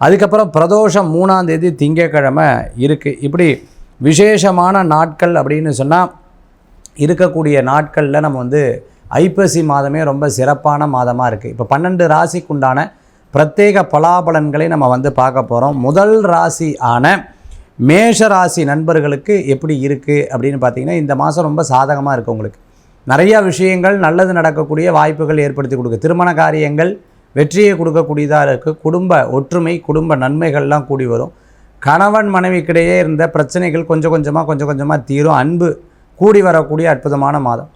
அதுக்கப்புறம் பிரதோஷம் மூணாம் தேதி திங்கக்கிழமை இருக்குது இப்படி விசேஷமான நாட்கள் அப்படின்னு சொன்னால் இருக்கக்கூடிய நாட்களில் நம்ம வந்து ஐப்பசி மாதமே ரொம்ப சிறப்பான மாதமாக இருக்குது இப்போ பன்னெண்டு ராசிக்குண்டான பிரத்யேக பலாபலன்களை நம்ம வந்து பார்க்க போகிறோம் முதல் ராசி ஆன மேஷ ராசி நண்பர்களுக்கு எப்படி இருக்குது அப்படின்னு பார்த்தீங்கன்னா இந்த மாதம் ரொம்ப சாதகமாக இருக்குது உங்களுக்கு. நிறையா விஷயங்கள் நல்லது நடக்கக்கூடிய வாய்ப்புகள் ஏற்படுத்தி கொடுக்கு. திருமண காரியங்கள் வெற்றியை கொடுக்கக்கூடியதாக இருக்குது குடும்ப ஒற்றுமை குடும்ப நன்மைகள்லாம் கூடி வரும். கணவன் மனைவிக்கிடையே இருந்த பிரச்சனைகள் கொஞ்சம் கொஞ்சமாக கொஞ்சம் கொஞ்சமாக தீரும். அன்பு கூடி வரக்கூடிய அற்புதமான மாதம்.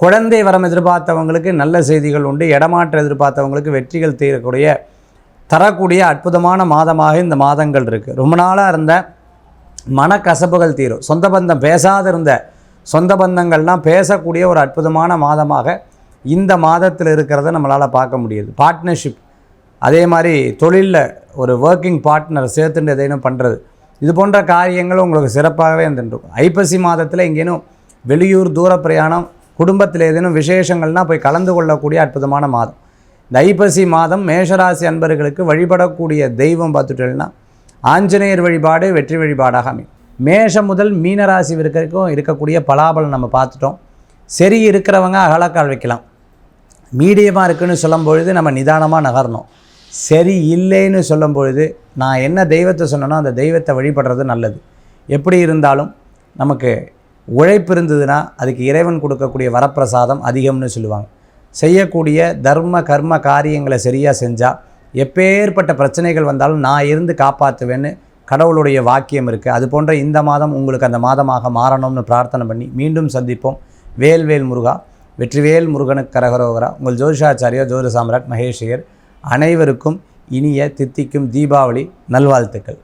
குழந்தை வரம் எதிர்பார்த்தவங்களுக்கு நல்ல செய்திகள் உண்டு. இடமாற்றம் எதிர்பார்த்தவங்களுக்கு வெற்றிகள் தீரக்கூடிய தரக்கூடிய அற்புதமான மாதமாக இந்த மாதங்கள் இருக்குது ரொம்ப நாளாக இருந்த மனக்கசப்புகள் தீரும். சொந்த பந்தம் பேசாதிருந்த சொந்த பந்தங்கள்லாம் பேசக்கூடிய ஒரு அற்புதமான மாதமாக இந்த மாதத்தில் இருக்கிறத நம்மளால் பார்க்க முடியுது. பார்ட்னர்ஷிப் அதே மாதிரி தொழிலில் ஒரு ஒர்க்கிங் பார்ட்னர் சேர்த்துட்டு எதையும் பண்ணுறது இது போன்ற காரியங்களும் உங்களுக்கு சிறப்பாகவே இருந்துருக்கும் ஐப்பசி மாதத்தில் எங்கேனும் வெளியூர் தூர பிரயாணம் குடும்பத்தில் ஏதேனும் விசேஷங்கள்னால் போய் கலந்து கொள்ளக்கூடிய அற்புதமான மாதம். இந்த ஐப்பசி மாதம் மேஷராசி அன்பர்களுக்கு வழிபடக்கூடிய தெய்வம் பார்த்துட்டோம்னா ஆஞ்சநேயர் வழிபாடு வெற்றி வழிபாடாக அமையும். மேஷம் முதல் மீனராசி வரைக்கும் இருக்கக்கூடிய பலாபலம் நம்ம பார்த்துட்டோம். சரி இருக்கிறவங்க அகலக்கால் வைக்கலாம். மீடியமாக இருக்குன்னு சொல்லும் பொழுது நம்ம நிதானமாக நகரணும். சரி இல்லைன்னு சொல்லும் பொழுது நான் என்ன தெய்வத்தை சொன்னனோ அந்த தெய்வத்தை வழிபடுறது நல்லது. எப்படி இருந்தாலும் நமக்கு உழைப்பு இருந்ததுன்னா அதுக்கு இறைவன் கொடுக்கக்கூடிய வரப்பிரசாதம் அதிகம்னு சொல்லுவாங்க. செய்யக்கூடிய தர்ம கர்ம காரியங்களை சரியாக செஞ்சால் எப்பேற்பட்ட பிரச்சனைகள் வந்தாலும் நான் இருந்து காப்பாற்றுவேன்னு கடவுளுடைய வாக்கியம் இருக்குது அது போன்ற இந்த மாதம் உங்களுக்கு அந்த மாதமாக மாறணும்னு பிரார்த்தனை பண்ணி மீண்டும் சந்திப்போம். வேல்வேல் முருகா. வெற்றிவேல் முருகனுக்கு கரகரோகரா உங்கள் ஜோதிஷாச்சாரியா ஜோதி சாம்ராட் மகேஷியர் அனைவருக்கும் இனிய தித்திக்கும் தீபாவளி நல்வாழ்த்துக்கள்.